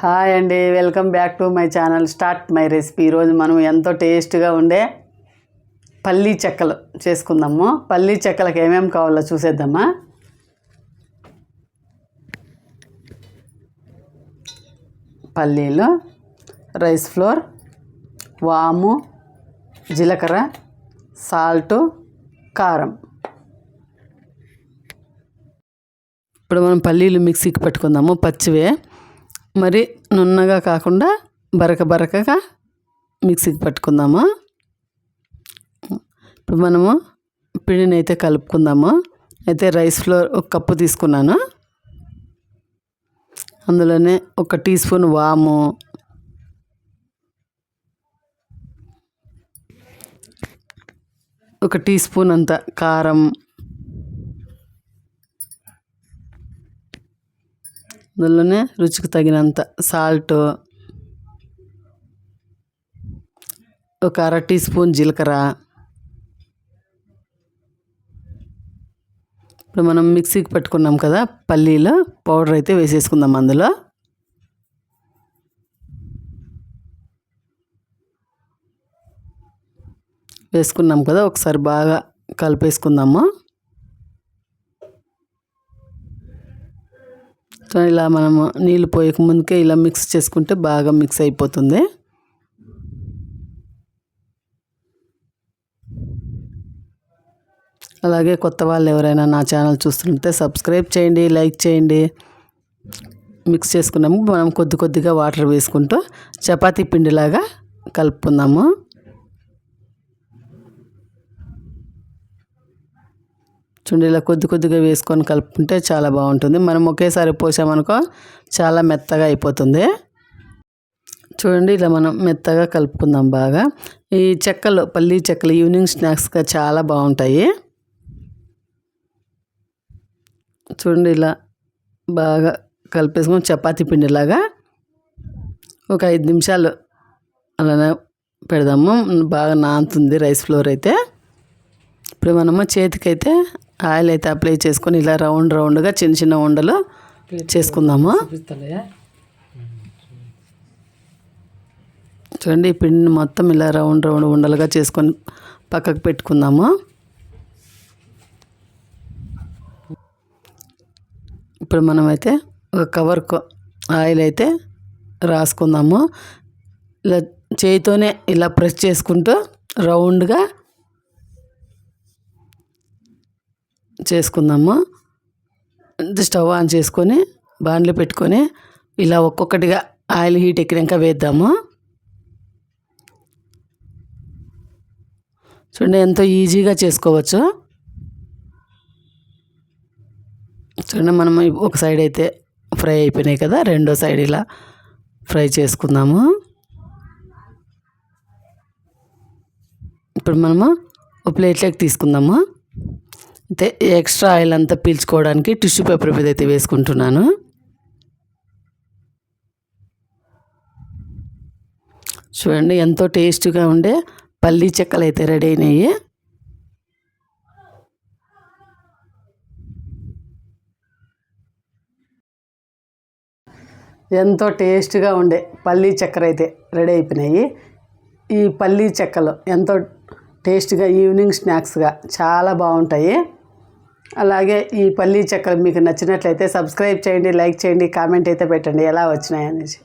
Hi అండి welcome back to my channel start my recipe. ఈరోజు మనం ఎంతో టేస్ట్గా ఉండే పల్లీ చెక్కలు చేసుకుందాము. పల్లీ చెక్కలకు ఏమేమి కావాలో చూసేద్దామా? పల్లీలు రైస్ ఫ్లోర్ వాము జీలకర్ర సాల్టు కారం. ఇప్పుడు మనం పల్లీలు మిక్సీకి పెట్టుకుందాము. పచ్చివే. మరి నున్నగా కాకుండా బరక బరకగా మిక్సీకి పట్టుకుందాము? ఇప్పుడు మనము పిండిని అయితే కలుపుకుందాము. అయితే రైస్ ఫ్లోర్ ఒక కప్పు తీసుకున్నాను. అందులోనే ఒక టీ స్పూన్ వాము. ఒక టీ స్పూన్ అంత కారం. అందులోనే రుచికి తగినంత సాల్ట్ ఒక అర టీ స్పూన్ జీలకర్ర. ఇప్పుడు మనం మిక్సీకి పెట్టుకున్నాం కదా పల్లీలు పౌడర్ అయితే వేసేసుకుందాం అందులో. వేసుకున్నాం కదా ఒకసారి బాగా కలిపేసుకుందాము. సో ఇలా మనము నీళ్ళు పోయక ముందుకే ఇలా మిక్స్ చేసుకుంటే బాగా మిక్స్ అయిపోతుంది. అలాగే కొత్త వాళ్ళు ఎవరైనా నా ఛానల్ చూస్తుంటే సబ్స్క్రైబ్ చేయండి లైక్ చేయండి. మిక్స్ చేసుకున్నాము. మనం కొద్ది కొద్దిగా వాటర్ వేసుకుంటూ చపాతీ పిండిలాగా కలుపుకుందాము. చుండీలో ఇలా కొద్ది కొద్దిగా వేసుకొని కలుపుకుంటే చాలా బాగుంటుంది. మనం ఒకేసారి పోసామనుకో చాలా మెత్తగా అయిపోతుంది. చూడండి ఇలా మనం మెత్తగా కలుపుకుందాం బాగా. ఈ చెక్కలు పల్లీ చెక్కలు ఈవినింగ్ స్నాక్స్గా చాలా బాగుంటాయి. చూడండి ఇలా బాగా కలిపేసుకొని చపాతీ పిండిలాగా ఒక ఐదు నిమిషాలు అలానే పెడదాము. బాగా నానుతుంది రైస్ ఫ్లోర్ అయితే. ఇప్పుడు మనము చేతికైతే ఆయిల్ అయితే అప్లై చేసుకొని ఇలా రౌండ్ రౌండ్గా చిన్న చిన్న ఉండలు చేసుకుందాము? చూడండి ఈ పిండిని మొత్తం ఇలా రౌండ్ రౌండ్ ఉండలుగా చేసుకొని పక్కకు పెట్టుకుందాము? ఇప్పుడు మనమైతే ఒక కవర్ ఆయిల్ అయితే రాసుకుందాము? ఇలా చేయితోనే ఇలా ప్రెస్ చేసుకుంటూ రౌండ్గా చేసుకుందాము? స్టవ్ ఆన్ చేసుకొని బాండ్లు పెట్టుకొని ఇలా ఒక్కొక్కటిగా ఆయిల్ హీట్ ఎక్కినాక వేద్దాము? చూడండి ఎంతో ఈజీగా చేసుకోవచ్చు. చూడండి మనం ఒక సైడ్ అయితే ఫ్రై అయిపోయినాయి కదా రెండో సైడ్ ఇలా ఫ్రై చేసుకుందాము. ఇప్పుడు మనము ఒక ప్లేట్లోకి తీసుకుందాము? అయితే ఎక్స్ట్రా ఆయిల్ అంతా పీల్చుకోవడానికి టిష్యూ పేపర్ మీద అయితే వేసుకుంటున్నాను. చూడండి ఎంతో టేస్ట్గా ఉండే పల్లీ చెక్కలు అయితే రెడీ అయినాయి. ఎంతో టేస్ట్గా ఉండే పల్లీ చక్కెర అయితే రెడీ అయిపోయినాయి. ఈ పల్లీ చెక్కలు ఎంతో టేస్ట్గా ఈవినింగ్ స్నాక్స్గా చాలా బాగుంటాయి. అలాగే ఈ పల్లీ చెక్కలు మీకు నచ్చినట్లయితే సబ్స్క్రైబ్ చేయండి లైక్ చేయండి కామెంట్ అయితే పెట్టండి ఎలా వచ్చినాయి అనేసి